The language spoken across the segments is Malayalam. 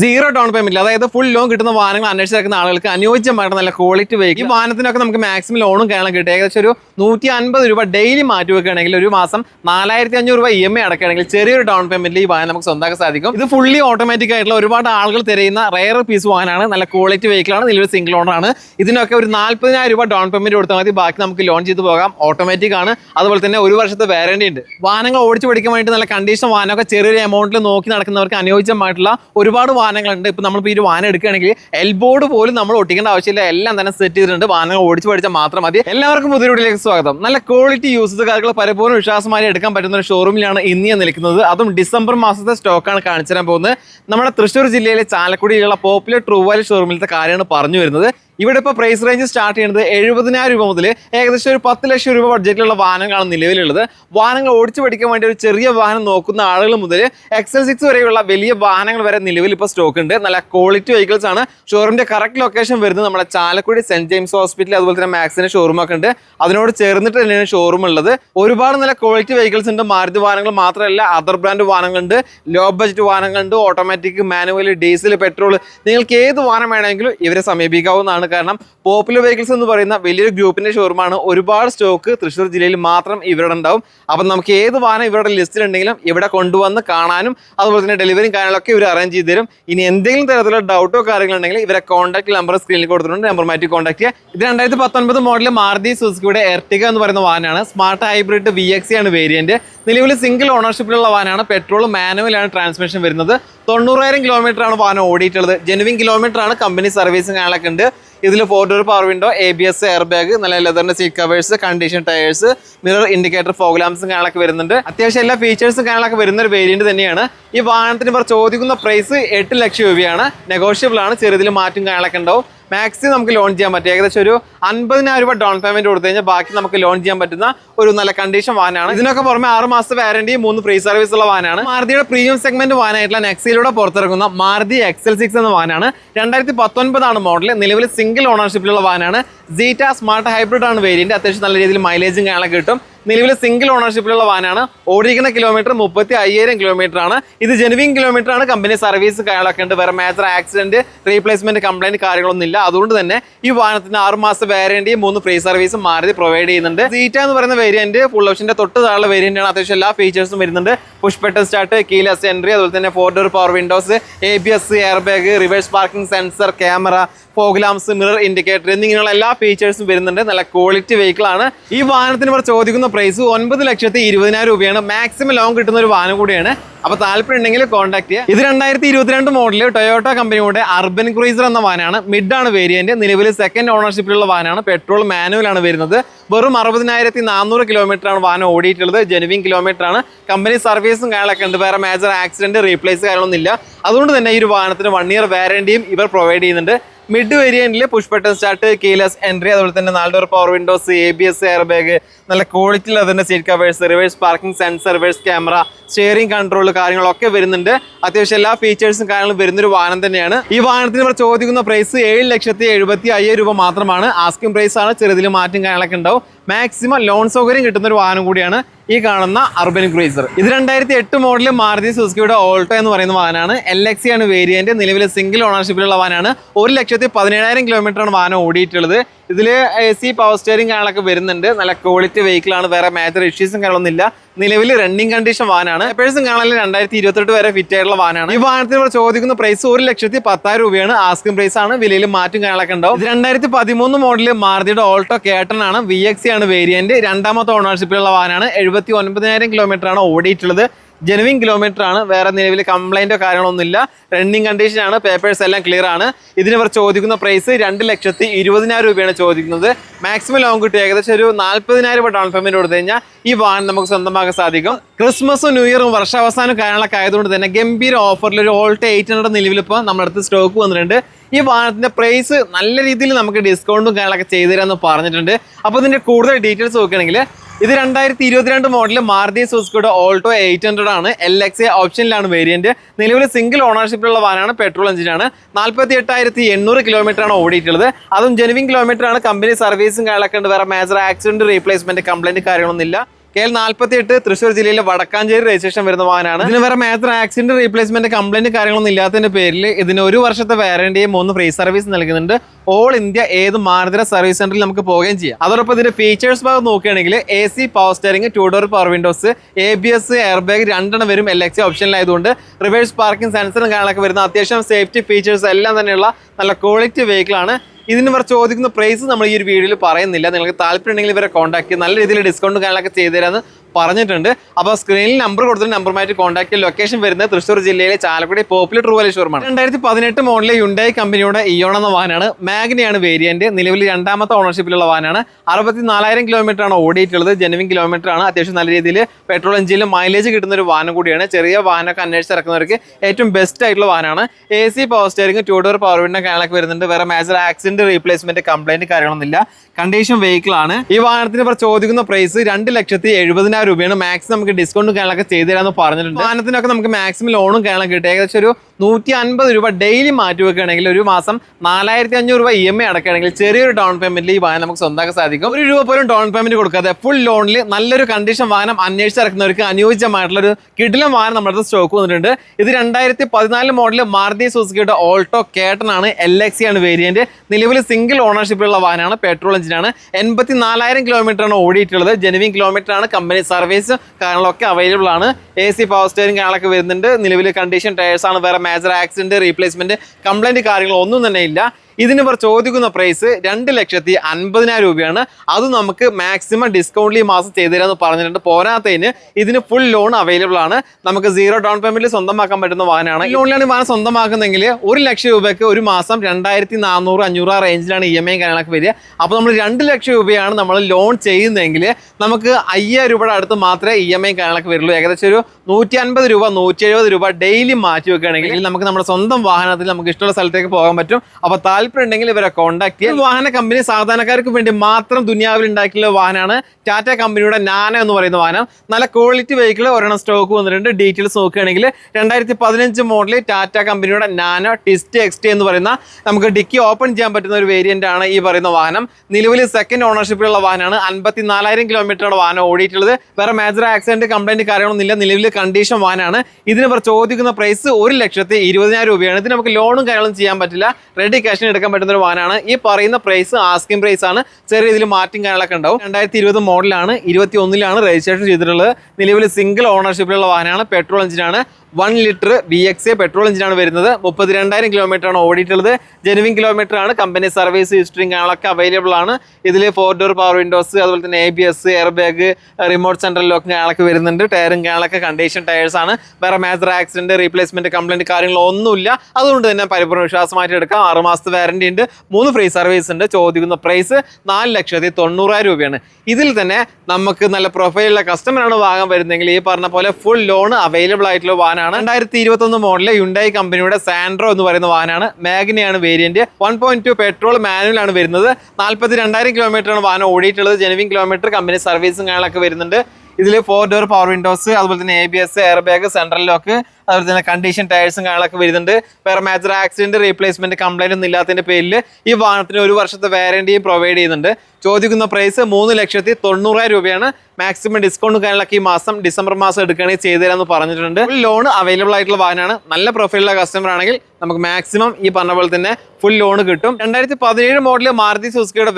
സീറോ ഡൗൺ പേയ്മെന്റ് അതായത് ഫുൾ ലോൺ കിട്ടുന്ന വാഹനങ്ങൾ അന്വേഷിച്ച് നടക്കുന്ന ആളുകൾക്ക് അനുയോജ്യമായിട്ട് നല്ല ക്വാളിറ്റി വെഹിക്കിൾ ഈ വാഹനത്തിനൊക്കെ നമുക്ക് മാക്സിമം ലോണും കാര്യങ്ങളും കിട്ടും. ഏകദേശം ഒരു നൂറ്റി അൻപത് രൂപ ഡെയിലി മാറ്റി വെക്കുകയാണെങ്കിൽ ഒരു മാസം നാലായിരത്തി അഞ്ഞൂറ് രൂപ ഇ എം ഐ അടക്കുകയാണെങ്കിൽ ചെറിയൊരു ഡൗൺ പേയ്മെന്റിൽ ഈ വാഹനം നമുക്ക് സ്വന്തമാക്കാൻ സാധിക്കും. ഇത് ഫുള്ളി ഓട്ടോമാറ്റിക് ആയിട്ടുള്ള ഒരുപാട് ആളുകൾ തിരയുന്ന റയർ പീസ് വാഹനമാണ്. നല്ല ക്വാളിറ്റി വെഹിക്കിൾ ആണ്. നിലവിൽ സിംഗിൾ ഓണർ ആണ്. ഇതിനൊക്കെ ഒരു നാല്പതിനായിരം രൂപ ഡൗൺ പേയ്മെന്റ് കൊടുത്താൽ മതി. ബാക്കി നമുക്ക് ലോൺ ചെയ്ത് പോകാം. ഓട്ടോമാറ്റിക് ആണ്. അതുപോലെ തന്നെ ഒരു വർഷത്തെ വാറണ്ടി ഉണ്ട്. വാഹനങ്ങൾ ഓടിച്ചു പഠിക്കാൻ വേണ്ടി നല്ല കണ്ടീഷൻ വാഹനമൊക്കെ ചെറിയൊരു എമൗണ്ടിൽ നോക്കി നടക്കുന്നവർക്ക് അനുയോജ്യമായിട്ടുള്ള ഒരുപാട് വാഹനങ്ങളുണ്ട്. ഇപ്പൊ നമ്മളിപ്പോൾ ഈ ഒരു വാഹനം എടുക്കുകയാണെങ്കിൽ എൽബോർഡ് പോലും നമ്മൾ ഒട്ടിക്കേണ്ട ആവശ്യമില്ല. എല്ലാം തന്നെ സെറ്റ് ചെയ്തിട്ടുണ്ട്. വാഹനങ്ങൾ ഓടിച്ചു പഠിച്ചാൽ മാത്രം മതി. എല്ലാവർക്കും പുതിയ വീഡിയോയിലേക്ക് സ്വാഗതം. നല്ല ക്വാളിറ്റി കാറുകൾ പരിപൂർണ വിശ്വാസമായി എടുക്കാൻ പറ്റുന്ന ഒരു ഷോറൂമിലാണ് ഞാൻ നിൽക്കുന്നത്. അതും ഡിസംബർ മാസത്തെ സ്റ്റോക്കാണ് കാണിച്ചു തരാൻ പോകുന്നത്. നമ്മുടെ തൃശ്ശൂർ ജില്ലയിലെ ചാലക്കുടിയിലുള്ള പോപ്പുലർ ട്രൂവാലി ഷോറൂമിലത്തെ കാര്യമാണ് പറഞ്ഞു വരുന്നത്. ഇവിടെ ഇപ്പോൾ പ്രൈസ് റേഞ്ച് സ്റ്റാർട്ട് ചെയ്യുന്നത് എഴുപതിനായിരം രൂപ മുതൽ ഏകദേശം ഒരു പത്ത് ലക്ഷം രൂപ ബഡ്ജറ്റിലുള്ള വാഹനങ്ങളാണ് നിലവിലുള്ളത്. വാഹനങ്ങൾ ഓടിച്ചു പഠിക്കാൻ വേണ്ടി ഒരു ചെറിയ വാഹനം നോക്കുന്ന ആളുകൾ മുതൽ എക്സൽ സിക്സ് വരെയുള്ള വലിയ വാഹനങ്ങൾ വരെ നിലവിൽ ഇപ്പോൾ സ്റ്റോക്ക് ഉണ്ട്. നല്ല ക്വാളിറ്റി വെഹിക്കിൾസ് ആണ്. ഷോറൂമിന്റെ കറക്റ്റ് ലൊക്കേഷൻ വരുന്നത് നമ്മുടെ ചാലക്കുടി സെന്റ് ജെയിംസ് ഹോസ്പിറ്റൽ അതുപോലെ തന്നെ മാക്സിന്റെ ഷോറൂമൊക്കെ ഉണ്ട്. അതിനോട് ചേർന്നിട്ട് തന്നെയാണ് ഷോറൂം ഉള്ളത്. ഒരുപാട് നല്ല ക്വാളിറ്റി വെഹിക്കിൾസ് ഉണ്ട്. മാരുതി വാഹനങ്ങൾ മാത്രമല്ല അതർ ബ്രാൻഡ് വാഹനങ്ങളുണ്ട്. ലോ ബഡ്ജറ്റ് വാഹനങ്ങളുണ്ട്. ഓട്ടോമാറ്റിക് മാനുവൽ ഡീസൽ പെട്രോൾ നിങ്ങൾക്ക് ഏത് വാഹനം വേണമെങ്കിലും ഇവരെ സമീപിക്കാവുന്നതാണ്. കാരണം പോപ്പുലർ വെഹിക്കിൾസ് എന്ന് പറയുന്ന വലിയൊരു ഗ്രൂപ്പിന്റെ ഷോറൂമാണ് ഒരുപാട് സ്റ്റോക്ക് തൃശ്ശൂർ ജില്ലയിൽ മാത്രം ഇവരുടെ ഉണ്ടാവും. അപ്പം നമുക്ക് ഏത് വാഹനം ഇവരുടെ ലിസ്റ്റിലുണ്ടെങ്കിലും ഇവിടെ കൊണ്ടുവന്ന് കാണാനും അതുപോലെ തന്നെ ഡെലിവറിയും കാര്യങ്ങളൊക്കെ ഇവർ അറേഞ്ച് ചെയ്ത് തരും. ഇനി എന്തെങ്കിലും തരത്തിലുള്ള ഡൗട്ടോ കാര്യങ്ങളുണ്ടെങ്കിൽ ഇവരെ കോൺടാക്ട് നമ്പർ സ്ക്രീനിൽ കൊടുത്തിട്ടുണ്ട്. നമ്പർ മാറ്റി കോൺടാക്ട് ചെയ്യുക ഇത് രണ്ടായിരത്തി പത്തൊൻപത് മോഡൽ മാർദി സുസുക്കിയുടെ എർട്ടിക എന്ന് പറയുന്ന വാഹനമാണ്. സ്മാർട്ട് ഹൈബ്രിഡ് വി ആണ് വേരിയന്റ് നിലവിൽ സിംഗിൾ ഓണർഷിപ്പിലുള്ള വാനാണ്. പെട്രോൾ മാനുവലാണ് ട്രാൻസ്മിഷൻ വരുന്നത്. തൊണ്ണൂറായിരം കിലോമീറ്റർ ആണ് വാഹനം ഓടിയിട്ടുള്ളത്. ജെനുവിൻ കിലോമീറ്റർ ആണ് കമ്പനി സർവീസും കാര്യങ്ങളൊക്കെ ഉണ്ട്. ഇതിൽ four door power window A B S air bag നല്ല ലെതറിന്റെ seat covers condition tyres mirror indicator ഫോഗ്ലാംസും കാര്യങ്ങളൊക്കെ വരുന്നുണ്ട്. അത്യാവശ്യം എല്ലാ ഫീച്ചേഴ്സും കാര്യങ്ങളൊക്കെ വരുന്ന ഒരു വേരിയന്റ് തന്നെയാണ്. ഈ വാഹനത്തിന് ഇവർ ചോദിക്കുന്ന പ്രൈസ് എട്ട് ലക്ഷം രൂപയാണ്. നെഗോഷ്യബിൾ ആണ്. ചെറുതിൽ മാറ്റും കാര്യങ്ങളൊക്കെ ഉണ്ടാവും. മാക്സിമം നമുക്ക് ലോൺ ചെയ്യാൻ പറ്റും. ഏകദേശം ഒരു അൻപതിനായിരം രൂപ ഡൗൺ പേയ്മെന്റ് കൊടുത്തു കഴിഞ്ഞാൽ ബാക്കി നമുക്ക് ലോൺ ചെയ്യാൻ പറ്റുന്ന ഒരു നല്ല കണ്ടീഷൻ വാനാണ്. ഇതിനൊക്കെ പുറമെ ആറ് മാസത്തെ വാരണ്ടി മൂന്ന് ഫ്രീ സർവീസ് ഉള്ള വാനാണ്. മാരുതിയുടെ പ്രീമിയം സെഗ്മെന്റ് വാനായിട്ടുള്ള നെക്സിയിലൂടെ പുറത്തിറങ്ങുന്ന മാരുതി എക്സൽ സിക്സ് എന്ന വാനാണ്. രണ്ടായിരത്തി പത്തൊൻപതാണ് മോഡൽ നിലവിൽ സിംഗിൾ ഓണർഷിപ്പിലുള്ള വാനാണ്. സീറ്റ സ്മാർട്ട് ഹൈബ്രിഡ് ആണ് വേരിയന്റ് അത്യാവശ്യം നല്ല രീതിയിൽ മൈലേജും കാണാൻ കിട്ടും. നിലവിൽ സിംഗിൾ ഓണർഷിപ്പിലുള്ള വാനാണ്. ഓടിക്കുന്ന കിലോമീറ്റർ മുപ്പത്തി അയ്യായിരം കിലോമീറ്റർ ആണ്. ഇത് ജെനുവിൻ കിലോമീറ്റർ ആണ്. കമ്പനി സർവീസ് കാര്യങ്ങളൊക്കെ ഉണ്ട്. വേറെ മേജർ ആക്സിഡന്റ് റീപ്ലേസ്മെന്റ് കംപ്ലൈന്റ് കാര്യങ്ങളൊന്നും ഇല്ല. അതുകൊണ്ട് തന്നെ ഈ വാഹനത്തിന് ആറ് മാസം വാരണ്ടിയും മൂന്ന് ഫ്രീ സർവീസും മാരുതി പ്രൊവൈഡ് ചെയ്യുന്നുണ്ട്. സീറ്റ എന്ന് പറയുന്ന വേരിയന്റ് ഫുൾ ഓപ്ഷന്റെ തൊട്ട് താഴെ വേരിയന്റ് ആണ്. അത്യാവശ്യം എല്ലാ ഫീച്ചേഴ്സും വരുന്നുണ്ട്. Push button start keyless entry അതുപോലെ തന്നെ four door power windows A B S air bag reverse parking sensor camera fog lamps mirror indicator എന്നിങ്ങനെയുള്ള എല്ലാ ഫീച്ചേഴ്സും വരുന്നുണ്ട്. നല്ല ക്വാളിറ്റി വെഹിക്കിൾ ആണ്. ഈ വാഹനത്തിന് ഇവർ ചോദിക്കുന്ന പ്രൈസ് ഒൻപത് ലക്ഷത്തി ഇരുപതിനായിരം രൂപയാണ്. മാക്സിമം ലോങ് കിട്ടുന്ന ഒരു വാഹനം കൂടിയാണ്. അപ്പോൾ താല്പര്യം ഉണ്ടെങ്കിൽ കോൺടാക്ട് ചെയ്യുക ഇത് രണ്ടായിരത്തി ഇരുപത്തിരണ്ട് മോഡലിൽ ടൊയോട്ട കമ്പനിയുടെ അർബൻ ക്രൂയിസർ എന്ന വാനാണ് മിഡ് ആണ് വേരിയന്റ് നിലവിൽ സെക്കൻഡ് ഓണർഷിപ്പിലുള്ള വാനാണ് പെട്രോൾ മാനുവൽ ആണ് വരുന്നത്. വെറും അറുപതിനായിരത്തി നാനൂറ് കിലോമീറ്റർ ആണ് വാഹനം ഓടിയിട്ടുള്ളത്. ജെനുവിൻ കിലോമീറ്റർ ആണ്. കമ്പനി സർവീസും കാര്യങ്ങളൊക്കെ ഉണ്ട്. വേറെ മേജർ ആക്സിഡന്റ് റീപ്ലേസ് കാര്യങ്ങളൊന്നും ഇല്ല. അതുകൊണ്ട് തന്നെ ഈ ഒരു വാഹനത്തിന് വൺ ഇയർ വാറന്റിയും ഇവർ പ്രൊവൈഡ് ചെയ്യുന്നുണ്ട്. Mid വേരിയന്റിൽ push button start keyless entry അതുപോലെ തന്നെ നാല് door power windows A B S air bag നല്ല ക്വാളിറ്റിയിൽ അതിന്റെ seat covers reverse parking sensor reverse camera steering control കാര്യങ്ങളൊക്കെ വരുന്നുണ്ട്. അത്യാവശ്യം എല്ലാ ഫീച്ചേഴ്സും കാര്യങ്ങളും വരുന്നൊരു വാഹനം തന്നെയാണ്. ഈ വാഹനത്തിന് നമ്മൾ ചോദിക്കുന്ന പ്രൈസ് ഏഴ് ലക്ഷത്തി എഴുപത്തി അയ്യായിരം രൂപ മാത്രമാണ്. ആസ്കിംഗ് പ്രൈസ് ആണ്. ചെറുതിൽ മാറ്റം കാര്യങ്ങളൊക്കെ ഉണ്ടാവും. മാക്സിമം ലോൺ സൗകര്യം കിട്ടുന്ന ഒരു വാഹനം കൂടിയാണ് ഈ കാണുന്ന അർബൻ ക്രൂസർ ഇത് രണ്ടായിരത്തി എട്ട് മോഡൽ മാരുതി സുസുക്കിയുടെ ഓൾട്ടോ എന്ന് പറയുന്ന വാഹനമാണ്. എൽ എക്സി ആണ് വേരിയന്റ് നിലവിലെ സിംഗിൾ ഓണർഷിപ്പിലുള്ള വാഹനമാണ്. ഒരു ലക്ഷത്തി പതിനേഴായിരം കിലോമീറ്റർ ആണ് വാഹനം ഓടിയിട്ടുള്ളത്. ഇതിൽ എ സി പവർ സ്റ്റിയറിംഗ് കാര്യങ്ങളൊക്കെ വരുന്നുണ്ട്. നല്ല ക്വാളിറ്റി വെഹിക്കിൾ ആണ്. വേറെ മേജർ ഇഷ്യൂസും കാര്യങ്ങളൊന്നും ഇല്ല നിലവിൽ റണ്ണിങ് കണ്ടീഷൻ വാനാണ്. എപ്പോഴും കാണാൻ രണ്ടായിരത്തി ഇരുപത്തെട്ട് വരെ ഫിറ്റ് ആയിട്ടുള്ള വാനാണ്. ഈ വാഹനത്തിന് ഇവിടെ ചോദിക്കുന്ന പ്രൈസ് ഒരു ലക്ഷത്തി പത്തായിരം രൂപയാണ്. ആസ്കിംഗ് പ്രൈസ് ആണ്. വിലയിൽ മാറ്റം കാണാനൊക്കെ ഉണ്ടാവും. രണ്ടായിരത്തി പതിമൂന്ന് മോഡൽ മാരുതിയുടെ ഓൾട്ടോ കേട്ടൺ ആണ്. വി എക്സി ആണ് വേരിയന്റ് രണ്ടാമത്തെ ഓണർഷിപ്പിലുള്ള വാനാണ്. എഴുപത്തി ഒൻപതിനായിരം കിലോമീറ്റർ ആണ് ഓടിയിട്ടുള്ളത്. ജെനുവിൻ കിലോമീറ്റർ ആണ്. വേറെ നിലവിൽ കംപ്ലൈന്റോ കാര്യങ്ങളൊന്നുമില്ല റണ്ണിങ് കണ്ടീഷൻ ആണ്. പേപ്പേഴ്സ് എല്ലാം ക്ലിയർ ആണ്. ഇതിന് ഇവർ ചോദിക്കുന്ന പ്രൈസ് രണ്ട് ലക്ഷത്തി ഇരുപതിനായിരം രൂപയാണ് ചോദിക്കുന്നത്. മാക്സിമം ലോൺ കിട്ടി ഏകദേശം ഒരു നാല്പതിനായിരം രൂപ ഡൗൺ പേയ്മെന്റ് കൊടുത്തു കഴിഞ്ഞാൽ ഈ വാഹനം നമുക്ക് സ്വന്തമാക്കാൻ സാധിക്കും. ക്രിസ്മസും ന്യൂ ഇയറും വർഷാവസാനം കാര്യങ്ങളൊക്കെ ആയതുകൊണ്ട് തന്നെ ഗംഭീര ഓഫറിൽ ഒരു ഓൾട്ടോ എയ്റ്റ് ഹൺഡ്രഡ് നിലവിൽ ഇപ്പോൾ നമ്മുടെ അടുത്ത് സ്റ്റോക്ക് വന്നിട്ടുണ്ട്. ഈ വാഹനത്തിന്റെ പ്രൈസ് നല്ല രീതിയിൽ നമുക്ക് ഡിസ്കൗണ്ടും കാര്യങ്ങളൊക്കെ ചെയ്തു തരാമെന്ന് പറഞ്ഞിട്ടുണ്ട്. അപ്പോൾ ഇതിന്റെ കൂടുതൽ ഡീറ്റെയിൽസ് നോക്കുകയാണെങ്കിൽ ഇത് രണ്ടായിരത്തി ഇരുപത്തിരണ്ട് മോഡൽ മാർതി സുസ്കോയുടെ ഓൾട്ടോ എയ്റ്റ് ഹൺഡ്രഡ് ആണ്. എൽ എക്സ് എ ഓപ്ഷനിലാണ് വേരിയന്റ് നിലവിൽ സിംഗിൾ ഓണർഷിപ്പിലുള്ള വാനാണ് പെട്രോൾ എഞ്ചിനാണ് നാൽപ്പത്തി എട്ടായിരത്തി എണ്ണൂറ് കിലോമീറ്റർ ആണ് ഓടിയിട്ടുള്ളത്. അതും ജെനുവിൻ കിലോമീറ്റർ ആണ്. കമ്പനി സർവീസും കാര്യങ്ങളൊക്കെ ഉണ്ട്. വേറെ മേജർ ആക്സിഡന്റ് റീപ്ലേസ്മെന്റ് കംപ്ലൈന്റ് കാര്യങ്ങളൊന്നും ഇല്ല കെ എൽ നാൽപ്പത്തി എട്ട് തൃശ്ശൂർ ജില്ലയിലെ വടക്കാഞ്ചേരി രജിസ്ട്രേഷൻ വരുന്ന വാഹനമാണ്. ഇതിന് വേറെ മാത്രം ആക്സിഡന്റ് റീപ്ലേസ്മെന്റ് കംപ്ലൈന്റ് കാര്യങ്ങളൊന്നും ഇല്ലാത്തതിന്റെ പേരിൽ ഇതിന് ഒരു വർഷത്തെ വാറന്റിയും മൂന്ന് ഫ്രീ സർവീസ് നൽകുന്നുണ്ട്. ഓൾ ഇന്ത്യ ഏത് മാരുതിര സർവീസ് സെന്ററിൽ നമുക്ക് പോവുകയും ചെയ്യാം. അതോടൊപ്പം ഇതിന്റെ ഫീച്ചേഴ്സ് ഭാഗം നോക്കുകയാണെങ്കിൽ A C power steering two door power windows A B S air bag രണ്ടെണ്ണം വരും എൽ എക്സ് ഓപ്ഷനിലായതുകൊണ്ട് റിവേഴ്സ് പാർക്കിംഗ് സെൻസറും കാര്യങ്ങളൊക്കെ വരുന്ന അത്യാവശ്യം സേഫ്റ്റി ഫീച്ചേഴ്സ് എല്ലാം തന്നെയുള്ള നല്ല ക്വാളിറ്റി വെഹിക്കിൾ ആണ്. ഇതിന് ഇവർ ചോദിക്കുന്ന പ്രൈസ് നമ്മൾ ഈ ഒരു വീഡിയോയിൽ പറയുന്നില്ല. നിങ്ങൾക്ക് താല്പര്യം ഉണ്ടെങ്കിൽ ഇവരെ കോൺടാക്ട് ചെയ്ത് നല്ല രീതിയിൽ ഡിസ്കൗണ്ട് കാര്യങ്ങളൊക്കെ ചെയ്തു തരാമെന്ന് പറഞ്ഞിട്ടുണ്ട്. അപ്പോൾ സ്ക്രീനിൽ നമ്പർ കൊടുത്തിട്ട് നമ്പറുമായിട്ട് കോൺടാക്ട് ലൊക്കേഷൻ വരുന്നത് തൃശ്ശൂർ ജില്ലയിലെ ചാലക്കുടി പോപ്പുലർ ട്രൂ വാലി ഷോറുമാണ് രണ്ടായിരത്തി പതിനെട്ട് മോഡലിലെ യുണ്ടായി കമ്പനിയുടെ ഇയോൺ എന്ന വാഹനമാണ് മാഗ്നയാണ് വേരിയന്റ് നിലവിൽ രണ്ടാമത്തെ ഓണർഷിപ്പിലുള്ള വാഹനമാണ്. അറുപത്തി നാലായിരം കിലോമീറ്റർ ആണ് ഓടിയിട്ടുള്ളത്. ജെനുവിൻ കിലോമീറ്റർ ആണ് അത്യാവശ്യം നല്ല രീതിയിൽ പെട്രോൾ എഞ്ചിനിൽ മൈലേജ് കിട്ടുന്ന ഒരു വാഹനം കൂടിയാണ്. ചെറിയ വാഹനമൊക്കെ അന്വേഷിച്ച് ഇറക്കുന്നവർക്ക് ഏറ്റവും ബെസ്റ്റ് ആയിട്ടുള്ള വാഹനമാണ്. A C power steering two door power window കാര്യങ്ങളൊക്കെ വരുന്നുണ്ട്. വേറെ മേജർ ആക്സിഡന്റ് റീപ്ലേസ്മെന്റ് കംപ്ലൈന്റ് കാര്യങ്ങളൊന്നുമില്ല. കണ്ടീഷൻ വെഹിക്കിൾ ആണ്. ഈ വാഹനത്തിന് ചോദിക്കുന്ന പ്രൈസ് രണ്ട് ലക്ഷത്തി എഴുപതിനായിരം രൂപയാണ്. മാക്സിമം നമുക്ക് ഡിസ്കൗണ്ട് കാര്യങ്ങളൊക്കെ ചെയ്തു തരാമെന്ന് പറഞ്ഞിട്ടുണ്ട്. സാധനത്തിനൊക്കെ നമുക്ക് മാക്സിമം ലോണും കാര്യങ്ങളും കിട്ടും. ഏകദേശം ഒരു നൂറ്റി അൻപത് രൂപ ഡെയിലി മാറ്റി വെക്കുകയാണെങ്കിൽ ഒരു മാസം നാലായിരത്തി അഞ്ഞൂറ് രൂപ ഇ എം ഐ അടക്കുകയാണെങ്കിൽ ചെറിയൊരു ഡൗൺ പേയ്മെന്റിൽ ഈ വാഹനം നമുക്ക് സ്വന്തമാക്കാൻ സാധിക്കും. ഒരു രൂപ പോലും ഡൗൺ പേയ്മെന്റ് കൊടുക്കാതെ ഫുൾ ലോണിൽ നല്ലൊരു കണ്ടീഷൻ വാഹനം അന്വേഷിച്ചിറക്കുന്നവർക്ക് അനുയോജ്യമായിട്ടുള്ള ഒരു കിടിലം വാഹനം നമ്മുടെ സ്റ്റോക്ക് വന്നിട്ടുണ്ട്. ഇത് രണ്ടായിരത്തി പതിനാല് മോഡൽ മാർദി സുസുക്കിയുടെ ഓൾട്ടോ കേട്ടനാണ് എൽ എക്സി ആണ് വേരിയന്റ് നിലവിൽ സിംഗിൾ ഓണർഷിപ്പിലുള്ള വാഹനമാണ് പെട്രോൾ എഞ്ചിനാണ് എൺപത്തി നാലായിരം കിലോമീറ്റർ ആണ് ഓടിയിട്ടുള്ളത്. ജെനുവിൻ കിലോമീറ്റർ ആണ് കമ്പനി സർവീസ് കാര്യങ്ങളൊക്കെ അവൈലബിൾ ആണ്. എ സി പവർ സ്റ്റേറിംഗ് കാര്യങ്ങളൊക്കെ വരുന്നുണ്ട്. നിലവിൽ കണ്ടീഷൻ ടയേഴ്സ് ആണ്. വേറെ മേജർ ആക്സിഡന്റ് റീപ്ലേസ്മെന്റ് കംപ്ലൈന്റ് കാര്യങ്ങളൊന്നും തന്നെ ഇല്ല. ഇതിന് ഇവർ ചോദിക്കുന്ന പ്രൈസ് രണ്ട് ലക്ഷത്തി അൻപതിനായിരം രൂപയാണ്. അത് നമുക്ക് മാക്സിമം ഡിസ്കൗണ്ടിൽ ഈ മാസം ചെയ്തു തരാമെന്ന് പറഞ്ഞിട്ടുണ്ട്. പോരാത്തതിന് ഇതിന് ഫുൾ ലോൺ അവൈലബിൾ ആണ്. നമുക്ക് സീറോ ഡൗൺ പേയ്മെന്റ് സ്വന്തമാക്കാൻ പറ്റുന്ന വാഹനമാണ്. ഈ ലോണിലാണ് വാഹനം സ്വന്തമാക്കുന്നെങ്കിൽ ഒരു ലക്ഷം രൂപയ്ക്ക് ഒരു മാസം രണ്ടായിരത്തി നാനൂറ് അഞ്ഞൂറ് ആ റേഞ്ചിലാണ് ഇ എം ഐ കാര്യങ്ങളൊക്കെ വരിക. അപ്പോൾ നമ്മൾ രണ്ട് ലക്ഷം രൂപയാണ് നമ്മൾ ലോൺ ചെയ്യുന്നതെങ്കിൽ നമുക്ക് അയ്യായിരം രൂപയുടെ അടുത്ത് മാത്രമേ ഇ എം ഐ കാര്യങ്ങളൊക്കെ വരുള്ളൂ. ഏകദേശം ഒരു നൂറ്റി അൻപത് രൂപ നൂറ്റി എഴുപത് രൂപ ഡെയിലി മാറ്റി വെക്കുകയാണെങ്കിൽ നമുക്ക് നമ്മുടെ സ്വന്തം വാഹനത്തിൽ നമുക്ക് ഇഷ്ടമുള്ള സ്ഥലത്തേക്ക് പോകാൻ പറ്റും. അപ്പോൾ താല്പര്യം ഉണ്ടെങ്കിൽ ഇവരെ കോൺടാക്ട് ചെയ്യാം വാഹന കമ്പനി സാധാരണക്കാർക്ക് വേണ്ടി മാത്രം ദുനിയാവിൽ ഉണ്ടാക്കിയുള്ള വാഹനമാണ്. ടാറ്റ കമ്പനിയുടെ നാന എന്ന് പറയുന്ന വാഹനം. നല്ല ക്വാളിറ്റി വെഹിക്കിൾ ഒരെണ്ണം സ്റ്റോക്ക് വന്നിട്ടുണ്ട്. ഡീറ്റെയിൽസ് നോക്കുകയാണെങ്കിൽ രണ്ടായിരത്തി പതിനഞ്ച് മോഡൽ ടാറ്റ കമ്പനിയുടെ നാനോ ടിസ്റ്റ് എക്സ് ടി എന്ന് പറയുന്ന നമുക്ക് ഡിക്കി ഓപ്പൺ ചെയ്യാൻ പറ്റുന്ന ഒരു വേരിയന്റ് ആണ് ഈ പറയുന്ന വാഹനം. നിലവിൽ സെക്കൻഡ് ഓണർഷിപ്പിലുള്ള വാഹനമാണ്. അൻപത്തി നാലായിരം കിലോമീറ്ററുടെ വാഹനം ഓടിയിട്ടുള്ളത്. വേറെ മേജർ ആക്സിഡന്റ് കംപ്ലൈന്റ് കാര്യങ്ങളൊന്നുമില്ല. നിലവിൽ കണ്ടീഷൻ വാഹനമാണ്. ഇതിന് ഇവർ ചോദിക്കുന്ന പ്രൈസ് ഒരു ലക്ഷത്തി ഇരുപതിനായിരം രൂപയാണ്. ഇതിന് നമുക്ക് ലോണും കാര്യങ്ങളും ചെയ്യാൻ പറ്റില്ല. റെഡി ക്യാഷിന് എടുക്കാൻ പറ്റുന്ന ഒരു വാനാണ്. ഈ പറയുന്ന പ്രൈസ് ആസ്കിംഗ് പ്രൈസ് ആണ് ചെറിയ രീതിയിൽ മാറ്റം കാര്യങ്ങളൊക്കെ ഉണ്ടാവും. രണ്ടായിരത്തി ഇരുപത് മോഡലാണ് ഇരുപത്തി ഒന്നിലാണ് രജിസ്ട്രേഷൻ ചെയ്തിട്ടുള്ളത്. നിലവിൽ സിംഗിൾ ഓണർഷിപ്പിലുള്ള വാഹനമാണ് പെട്രോൾ എഞ്ചിനാണ് one litre B X petrol എഞ്ചിനാണ് വരുന്നത്. മുപ്പത്തിരണ്ടായിരം കിലോമീറ്റർ ആണ് ഓടിയിട്ടുള്ളത്. ജെനുവിൻ കിലോമീറ്റർ ആണ്. കമ്പനി സർവീസ് ഹിസ്റ്ററിയും കാര്യങ്ങളൊക്കെ അവൈലബിൾ ആണ്. ഇതിൽ ഫോർ ഡോർ പവർ വിൻഡോസ് അതുപോലെ തന്നെ A B S air bag remote central lock കാര്യങ്ങളൊക്കെ വരുന്നുണ്ട്. ടയറും കാര്യങ്ങളൊക്കെ കണ്ടീഷൻ ടയേഴ്സ് ആണ്. വേറെ മേജർ ആക്സിഡന്റ് റീപ്ലേസ്മെന്റ് കംപ്ലൈന്റ് കാര്യങ്ങളൊന്നുമില്ല. അതുകൊണ്ട് തന്നെ പരിപൂർണ വിശ്വാസമായിട്ട് എടുക്കാം. ആറ് വാറന്റി ഉണ്ട്. മൂന്ന് ഫ്രീ സർവീസ് ഉണ്ട്. ചോദിക്കുന്ന പ്രൈസ് നാല് ലക്ഷത്തി തൊണ്ണൂറായിരം രൂപയാണ്. ഇതിൽ തന്നെ നമുക്ക് നല്ല പ്രൊഫൈലുള്ള കസ്റ്റമറാണ് വാങ്ങാൻ വരുന്നതെങ്കിൽ ഈ പറഞ്ഞ പോലെ ഫുൾ ലോൺ അവൈലബിൾ ആയിട്ടുള്ള വാഹനമാണ് രണ്ടായിരത്തി ഇരുപത്തൊന്ന് മോഡലിലെ യുണ്ടായി കമ്പനിയുടെ സാൻഡ്രോ എന്ന് പറയുന്ന വാഹനമാണ് മാഗ്നയാണ് variant one point two petrol manual ആണ് വരുന്നത്. നാൽപ്പത്തി രണ്ടായിരം കിലോമീറ്റർ ആണ് വാഹനം ഓടിയിട്ടുള്ളത്. ജെനുവിൻ കിലോമീറ്റർ കമ്പനി സർവീസും കാര്യങ്ങളൊക്കെ വരുന്നുണ്ട്. ഇതിൽ ഫോർ ഡോർ പവർ വിൻഡോസ് അതുപോലെ തന്നെ A B S air bag central lock അതുപോലെ തന്നെ കണ്ടീഷൻ ടയേഴ്സും കാര്യങ്ങളൊക്കെ വരുന്നുണ്ട്. വേറെ മേജർ ആക്സിഡന്റ് റീപ്ലേസ്മെന്റ് കംപ്ലൈന്റ് ഒന്നും ഇല്ലാത്തതിന്റെ പേരിൽ ഈ വാഹനത്തിന് ഒരു വർഷത്തെ വാറന്റിയും പ്രൊവൈഡ് ചെയ്യുന്നുണ്ട്. ചോദിക്കുന്ന പ്രൈസ് മൂന്ന് ലക്ഷത്തി തൊണ്ണൂറായിരം രൂപയാണ്. മാക്സിമം ഡിസ്കൗണ്ട് കാര്യങ്ങളൊക്കെ ഈ മാസം ഡിസംബർ മാസം എടുക്കുകയാണെങ്കിൽ ചെയ്തു തരാമെന്ന് പറഞ്ഞിട്ടുണ്ട് ലോൺ അവൈലബിൾ ആയിട്ടുള്ള വാഹനമാണ്. നല്ല പ്രൊഫൈലുള്ള കസ്റ്റമർ ആണെങ്കിൽ നമുക്ക് മാക്സിമം ഈ പറഞ്ഞ പോലെ തന്നെ ഫുൾ ലോൺ കിട്ടും. രണ്ടായിരത്തി പതിനേഴ് മോഡൽ മാരുതി സുസുക്കിയുടെ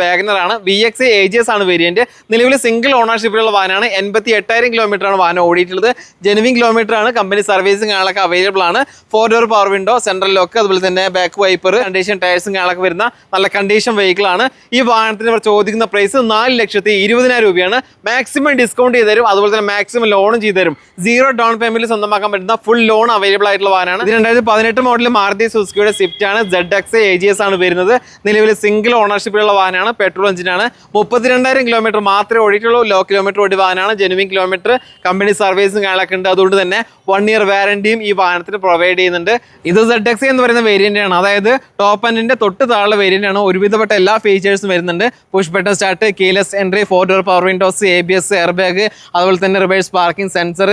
ആണ്. V X A G S ആണ് വേരിയന്റ് നിലവിൽ സിംഗിൾ ഓണർഷിപ്പിലുള്ള വാഹനമാണ്. എൺപത്തി എട്ടായിരം കിലോമീറ്റർ ആണ് വാഹനം ഓടിയിട്ടുള്ളത്. ജെനുവിൻ കിലോമീറ്റർ ആണ്. കമ്പനി സർവീസും കാര്യങ്ങളൊക്കെ അവൈലബിൾ ആണ്. Four door power window central lock അതുപോലെ തന്നെ ബാക്ക് വൈപ്പർ കണ്ടീഷൻ ടയർസും കാര്യങ്ങളൊക്കെ വരുന്ന നല്ല കണ്ടീഷൻ വെഹിക്കിൾ ആണ്. ഈ വാഹനത്തിന് ഇവർ ചോദിക്കുന്ന പ്രൈസ് നാല് ലക്ഷത്തി ഇരുപതിനായിരം രൂപയാണ്. മാക്സിമം ഡിസ്കൗണ്ട് ചെയ്ത് തരും. അതുപോലെ തന്നെ മാക്സിമം ലോണും ചെയ്ത് തരും. സീറോ ഡൗൺ പേയ്മെന്റിൽ സ്വന്തമാക്കാൻ പറ്റുന്ന ഫുൾ ലോൺ അവൈലബിൾ ആയിട്ടുള്ള വാഹനമാണ്. ഇത് രണ്ടായിരത്തി പതിനെട്ട് മോഡൽ മാരുതി സുസുക്കിയുടെ സ്വിഫ്റ്റ് ആണ്. Z X A G S ആണ് വരുന്നത്. നിലവിൽ സിംഗിൾ ഓണർഷിപ്പിലുള്ള വാഹനമാണ്. പെട്രോൾ എഞ്ചിനാണ് മുപ്പത്തിരണ്ടായിരം കിലോമീറ്റർ മാത്രമേ ഓടിയിട്ടുള്ളൂ. ലോ കിലോമീറ്റർ ഓടി വാഹനമാണ്. ജെനുവിൻ കിലോമീറ്റർ കമ്പനി സർവീസും കാര്യങ്ങളൊക്കെ ഉണ്ട്. അതുകൊണ്ട് തന്നെ വൺ ഇയർ വാറന്റി വാറണ്ടിയും ഈ വാഹനത്തിന് പ്രൊവൈഡ് ചെയ്യുന്നുണ്ട്. ഇത് സെഡ് എക്സ് എന്ന് പറയുന്ന വേരിയന്റ് ആണ്. അതായത് ടോപ്പ് എൻഡിന്റെ തൊട്ട് താഴെ വേരിയന്റ് ആണ്. ഒരുവിധപ്പെട്ട എല്ലാ ഫീച്ചേഴ്സും വരുന്നുണ്ട്. Push button start keyless entry four door power windows A B S air bag അതുപോലെ തന്നെ reverse parking sensor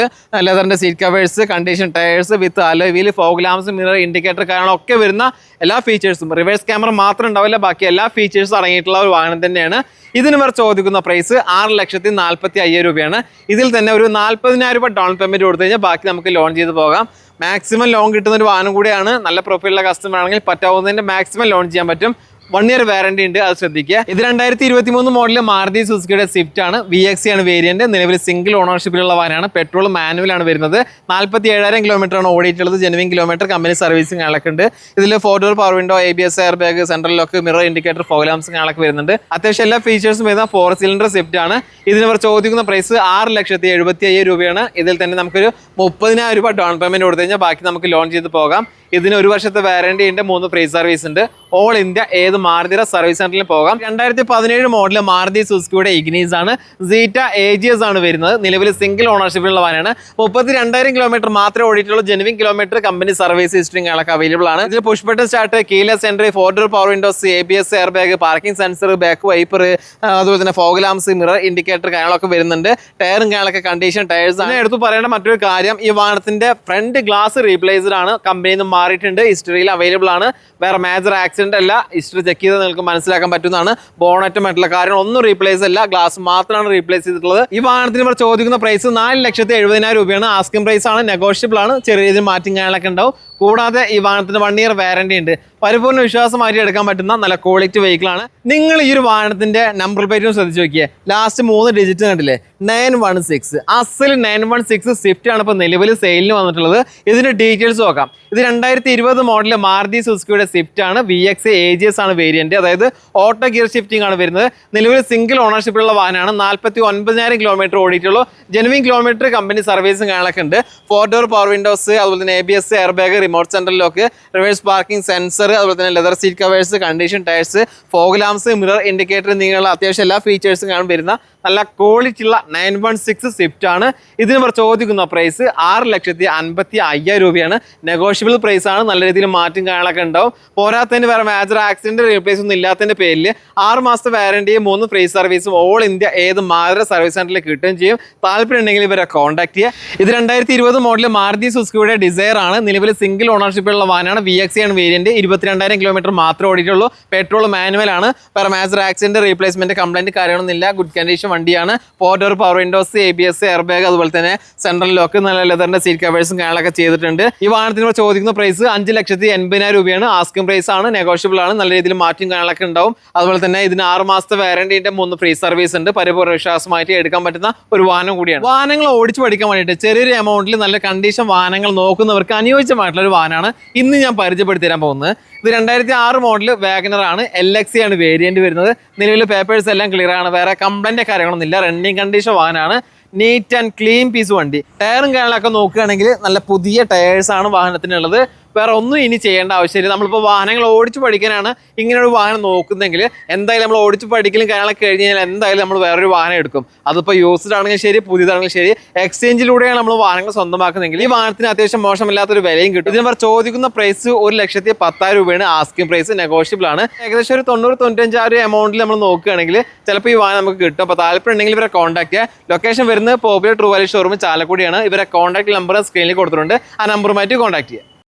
ലെതറിന്റെ seat covers condition tyres with alloy wheel fog lamps mirror indicator കാര്യങ്ങളൊക്കെ വരുന്ന എല്ലാ ഫീച്ചേഴ്സും റിവേഴ്സ് ക്യാമറ മാത്രം ഉണ്ടാവില്ല ബാക്കി എല്ലാ ഫീച്ചേഴ്സും അടങ്ങിയിട്ടുള്ള ഒരു വാഹനം തന്നെയാണ്. ഇതിന് ഇവർ ചോദിക്കുന്ന പ്രൈസ് ആറ് ലക്ഷത്തി നാൽപ്പത്തി അയ്യായിരം രൂപയാണ്. ഇതിൽ തന്നെ ഒരു നാൽപ്പതിനായിരം രൂപ ഡൗൺ പേയ്മെന്റ് കൊടുത്തു കഴിഞ്ഞാൽ ബാക്കി നമുക്ക് ലോൺ ചെയ്ത് പോകാം. മാക്സിമം ലോൺ കിട്ടുന്ന ഒരു വാഹനം കൂടിയാണ്. നല്ല പ്രൊഫൈലുള്ള കസ്റ്റമർ ആണെങ്കിൽ പറ്റാവുന്നതിന്റെ മാക്സിമം ലോൺ ചെയ്യാൻ പറ്റും. വൺ ഇയർ വാറണ്ടി ഉണ്ട് അത് ശ്രദ്ധിക്കുക. ഇത് രണ്ടായിരത്തി ഇരുപത്തി മൂന്ന് മോഡൽ മാരുതി സുസുക്കിയുടെ സ്വിഫ്റ്റ് ആണ്. വി എക്സി ആണ് വേരിയന്റ് നിലവിൽ സിംഗിൾ ഓണർഷിപ്പിലുള്ള വാനാണ്. പെട്രോൾ മാനുവൽ ആണ് വരുന്നത്. നാൽപ്പത്തി ഏഴായിരം കിലോമീറ്റർ ആണ് ഓടിയിട്ടുള്ളത്. ജെനുവിൻ കിലോമീറ്റർ കമ്പനി സർവീസിങ് അളക്ക് ഉണ്ട്. ഇതിൽ four door power window A B S air bag central lock mirror indicator ഫോഗ്ലാംസിംഗ് കാണൊക്കെ വരുന്നുണ്ട്. അത്യാവശ്യം എല്ലാ ഫീച്ചേഴ്സും വരുന്ന ഫോർ സിലിണ്ടർ സ്വിഫ്റ്റ് ആണ്. ഇതിന് ഇവർ ചോദിക്കുന്ന പ്രൈസ് ആറ് ലക്ഷത്തി എഴുപത്തി അയ്യായിരം രൂപയാണ്. ഇതിൽ തന്നെ നമുക്കൊരു മുപ്പതിനായിരം രൂപ ഡൗൺ പേയ്മെന്റ് കൊടുത്തു കഴിഞ്ഞാൽ ബാക്കി നമുക്ക് ലോൺ ചെയ്ത് പോകാം. ഇതിന് ഒരു വർഷത്തെ വാറണ്ടി ഉണ്ട് മൂന്ന് ഫ്രീ സർവീസ് ഉണ്ട്. ഓൾ ഇന്ത്യ ഏത് മാരുതിയുടെ സർവീസ് സെന്ററിലും പോകാം. രണ്ടായിരത്തി പതിനേഴ് മോഡൽ മാർദി സുസ്കിയുടെ ഇഗ്നീസ് ആണ്. സീറ്റ എസ് ആണ് വരുന്നത്. നിലവിൽ സിംഗിൾ ഓണർഷിപ്പിലുള്ള വാനാണ്. മുപ്പത്തി രണ്ടായിരം കിലോമീറ്റർ മാത്രമേ ഓടിയിട്ടുള്ളൂ. ജെനുവിൻ കിലോമീറ്റർ കമ്പനി സർവീസ് ഹിസ്റ്ററിംഗ് ആളൊക്കെ അവൈലബിൾ ആണ്. ഇതിൽ button start keyless entry four door power windows A B S air bag parking sensor back wiper അതുപോലെ തന്നെ ഫോഗ് ലാംസ് മിറർ ഇൻഡിക്കേറ്റർ കാര്യങ്ങളൊക്കെ വരുന്നുണ്ട്. ടയറും കാര്യങ്ങളൊക്കെ കണ്ടീഷൻ ടയർസ് ആണ്. എടുത്തു പറയേണ്ട മറ്റൊരു കാര്യം ഈ വാഹനത്തിന്റെ ഫ്രണ്ട് ഗ്ലാസ് റീപ്ലേസ്ഡ് ആണ്. കമ്പനിയിൽ നിന്ന് മാറിയിട്ടുണ്ട്. ഹിസ്റ്ററിയിൽ അവൈലബിൾ ആണ്. വേറെ മേജർ ആക്സിഡന്റ് അല്ല. ഹിസ്റ്ററി ചെക്ക് ചെയ്ത് നിങ്ങൾക്ക് മനസ്സിലാക്കാൻ പറ്റുന്നതാണ്. ബോണറ്റും മറ്റുള്ള കാര്യങ്ങൾ ഒന്നും റീപ്ലേസ് അല്ല. ഗ്ലാസ് മാത്രമാണ് റീപ്ലേസ് ചെയ്തിട്ടുള്ളത്. ഈ വാഹനത്തിന് ഇവർ ചോദിക്കുന്ന പ്രൈസ് നാല് ലക്ഷത്തി എഴുപതിനായിരം രൂപയാണ്. ആസ്കിംഗ് പ്രൈസ് ആണ്. നെഗോഷ്യബിൾ ആണ്. ചെറിയ രീതിയിൽ മാറ്റം കാര്യങ്ങളൊക്കെ ഉണ്ടാവും. കൂടാതെ ഈ വാഹനത്തിന് വൺ ഇയർ വാറണ്ടി ഉണ്ട്. പരിപൂർണ വിശ്വാസമായിട്ട് എടുക്കാൻ പറ്റുന്ന നല്ല ക്വാളിറ്റി വെഹിക്കിൾ ആണ്. നിങ്ങൾ ഈ ഒരു വാഹനത്തിന്റെ നമ്പർ പ്ലേറ്റും ശ്രദ്ധിച്ച് നോക്കിയേ. ലാസ്റ്റ് മൂന്ന് ഡിജിറ്റ് കണ്ടില്ലേ? നയൻ വൺ സിക്സ് അസൽ നയൻ വൺ സിക്സ് സ്വിഫ്റ്റ് ആണ് ഇപ്പോൾ നിലവിൽ സെയിലിന് വന്നിട്ടുള്ളത്. ഇതിന്റെ ഡീറ്റെയിൽസ് നോക്കാം. ഇത് രണ്ടായിരത്തി ഇരുപത് മോഡൽ മാരുതി സുസുക്കിയുടെ സ്വിഫ്റ്റ് ആണ്. V X A G S ആണ് വേരിയന്റ് അതായത് ഓട്ടോ ഗിയർ ഷിഫ്റ്റിംഗ് ആണ് വരുന്നത്. നിലവിൽ സിംഗിൾ ഓണർഷിപ്പിലുള്ള വാഹനമാണ്. നാൽപ്പത്തി ഒൻപതിനായിരം കിലോമീറ്റർ ഓടിയിട്ടുള്ളൂ ജെനുവിൻ കിലോമീറ്റർ കമ്പനി സർവീസും കാണാനൊക്കെ ഉണ്ട്. ഫോർ ഡോർ പവർ വിൻഡോസ് അതുപോലെ തന്നെ A B S air bag remote central lock reverse parking sensor അതുപോലെ തന്നെ leather seat covers condition tyres fog lamps mirror indicator എന്നിങ്ങനെയുള്ള അത്യാവശ്യം എല്ലാ ഫീച്ചേഴ്സും കാണാൻ വരുന്ന നല്ല ക്വാളിറ്റി ഉള്ള നയൻ വൺ സിക്സ് സ്വിഫ്റ്റ് ആണ്. ഇതിന് ഇവർ ചോദിക്കുന്ന പ്രൈസ് ആറ് ലക്ഷത്തി അൻപത്തി അയ്യായിരം രൂപയാണ്. നെഗോഷ്യബിൾ പ്രൈസ് ആണ്. നല്ല രീതിയിൽ മാറ്റം കാണാനൊക്കെ ഉണ്ടാവും. പോരാത്തതിന് വേറെ മേജർ ആക്സിഡന്റ് റീപ്ലേസ് ഒന്നും ഇല്ലാത്തതിന്റെ പേരിൽ ആറ് മാസത്തെ വാറണ്ടിയും മൂന്ന് ഫ്രീ സർവീസും ഓൾ ഇന്ത്യ ഏത് മാരുതി സർവീസ് സെന്ററിൽ കിട്ടുകയും ചെയ്യും. താല്പര്യം ഉണ്ടെങ്കിൽ ഇവരെ കോൺടാക്ട് ചെയ്യുക. ഇത് രണ്ടായിരത്തി ഇരുപത് മോഡൽ മാരുതി സുസ്കിയുടെ ഡിസയർ ആണ്. നിലവിൽ സിംഗിൾ ഓണർഷിപ്പിലുള്ള വാനാണ് വി എക്സ് ആണ് വേരിയന്റ് ഇരുപത്തിരണ്ടായിരം കിലോമീറ്റർ മാത്രമേ ഓടിയിട്ടുള്ളൂ. പെട്രോൾ മാനുവൽ ആണ്. മാസർ ആക്സിഡന്റ് റീപ്ലേസ്മെന്റ് കംപ്ലൈന്റ് കാര്യമൊന്നുമില്ല ഗുഡ് കണ്ടീഷൻ വണ്ടിയാണ്. Porter power windows A B S air bag അതുപോലെ തന്നെ സെൻട്രൽ ലോക്ക് നല്ല ലെതറിന്റെ സീറ്റ് കവേഴ്സും കാര്യങ്ങളൊക്കെ ചെയ്തിട്ടുണ്ട്. ഈ വാഹനത്തിന് ചോദിക്കുന്ന പ്രൈസ് അഞ്ച് ലക്ഷത്തി എൺപതിനായിരം രൂപയാണ്. ആസ്കിംഗ് പ്രൈസ് ആണ്. നെഗോഷ്യബിൾ ആണ്. നല്ല രീതിയിൽ മാറ്റം കാര്യങ്ങളൊക്കെ ഉണ്ടാവും. അതുപോലെ തന്നെ ഇതിന് ആറ് മാസത്തെ വാറണ്ടിന്റെ മൂന്ന് ഫ്രീ സർവീസ് ഉണ്ട്. പരിപൂർണ വിശ്വാസമായിട്ട് എടുക്കാൻ പറ്റുന്ന ഒരു വാഹനം കൂടിയാണ്. വാഹനങ്ങൾ ഓടിച്ചു പഠിക്കാൻ വേണ്ടിയിട്ട് ചെറിയൊരു എമൗണ്ടിൽ നല്ല കണ്ടീഷൻ വാഹനങ്ങൾ നോക്കുന്നവർക്ക് അനുയോജ്യമായിട്ടുള്ള വാഹനമാണ്. ഇന്ന് ഞാൻ പരിചയപ്പെടുത്തി തരാൻ പോകുന്നത്. ഇത് രണ്ടായിരത്തി ആറ് മോഡൽ വാഗനർ ആണ് എൽ എക്സി ആണ് വേരിയന്റ് വരുന്നത്. നിലവിൽ പേപ്പേഴ്സ് എല്ലാം ക്ലിയർ ആണ്. വേറെ കംപ്ലൈന്റ് കാര്യങ്ങളൊന്നും ഇല്ല. റണ്ണിങ് കണ്ടീഷൻ വാഹനമാണ്. നീറ്റ് ആൻഡ് ക്ലീൻ പീസ് വണ്ടി. ടയറും കാര്യങ്ങളൊക്കെ നോക്കുകയാണെങ്കിൽ നല്ല പുതിയ ടയേഴ്സാണ് വാഹനത്തിനുള്ളത്. വേറെ ഒന്നും ഇനി ചെയ്യേണ്ട ആവശ്യമില്ല. നമ്മളിപ്പോൾ വാഹനങ്ങൾ ഓടിച്ച് പഠിക്കാനാണ് ഇങ്ങനൊരു ഒരു വാഹനം നോക്കുന്നതെങ്കിൽ എന്തായാലും നമ്മൾ ഓടിച്ച് പഠിക്കലും കാര്യങ്ങളൊക്കെ കഴിഞ്ഞ് കഴിഞ്ഞാൽ എന്തായാലും നമ്മൾ വേറൊരു വാഹനം എടുക്കും. അതിപ്പോൾ യൂസ്ഡ് ആണെങ്കിലും ശരി പുതിയതാണെങ്കിലും ശരി എക്സ്ചേഞ്ചിലൂടെയാണ് നമ്മൾ വാഹനങ്ങൾ സ്വന്തമാക്കുന്നതെങ്കിൽ ഈ വാഹനത്തിന് അത്യാവശ്യം മോശമില്ലാത്തൊരു വിലയും കിട്ടും. ഇതിന് ചോദിക്കുന്ന പ്രൈസ് ഒരു ലക്ഷത്തി പത്തായിരം രൂപയാണ് ആസ്കിംഗ് പ്രൈസ് നെഗോഷ്യബിൾ ആണ്. ഏകദേശം ഒരു തൊണ്ണൂറ് തൊണ്ണൂറ്റഞ്ചായിരം എമൗണ്ടിൽ നമ്മൾ നോക്കുകയാണെങ്കിൽ ചിലപ്പോൾ ഈ വാഹനം നമുക്ക് കിട്ടും. അപ്പോൾ താല്പര്യം ഉണ്ടെങ്കിൽ ഇവരെ കോൺടാക്ട് ചെയ്യുക ലൊക്കേഷൻ വരുന്നത് പോപ്പുലർ ട്രൂ വാലി ഷോറൂം ചാലക്കുടിയാണ്. ഇവരെ കോൺടാക്ട് നമ്പർ സ്ക്രീനിൽ കൊടുത്തിട്ടുണ്ട്. ആ നമ്പറുമായിട്ട് കോൺടാക്ട് ചെയ്യുക